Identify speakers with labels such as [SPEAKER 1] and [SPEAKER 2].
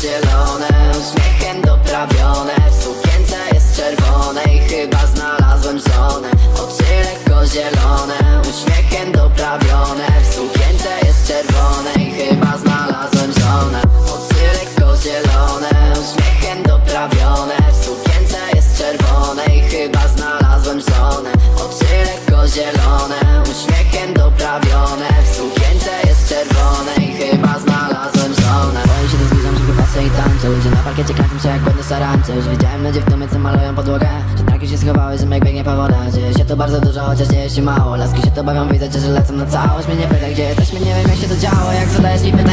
[SPEAKER 1] zielone Uśmiechem doprawione. W sukience jest czerwonej Chyba znalazłem żonę. Oczy lekko zielone Uśmiechem doprawione. W sukience jest czerwonej Chyba znalazłem żonę. Oczy lekko zielone Uśmiechem doprawione. W sukience jest czerwonej Chyba znalazłem żonę. Oczy lekko zielone Ludzie na parkiecie kręcą się jak głodne szarańcze Już widziałem ludzi w domy, co malują podłogę Że takie się schowały, że jak biegnie po wodę. Dzieje się to bardzo dużo, chociaż dzieje się mało. Laski się to bawią, widzę, że lecą na całość. Mnie nie pyta, gdzie jesteśmy, nie wiem jak się to działo. Jak zadajesz mi pytania,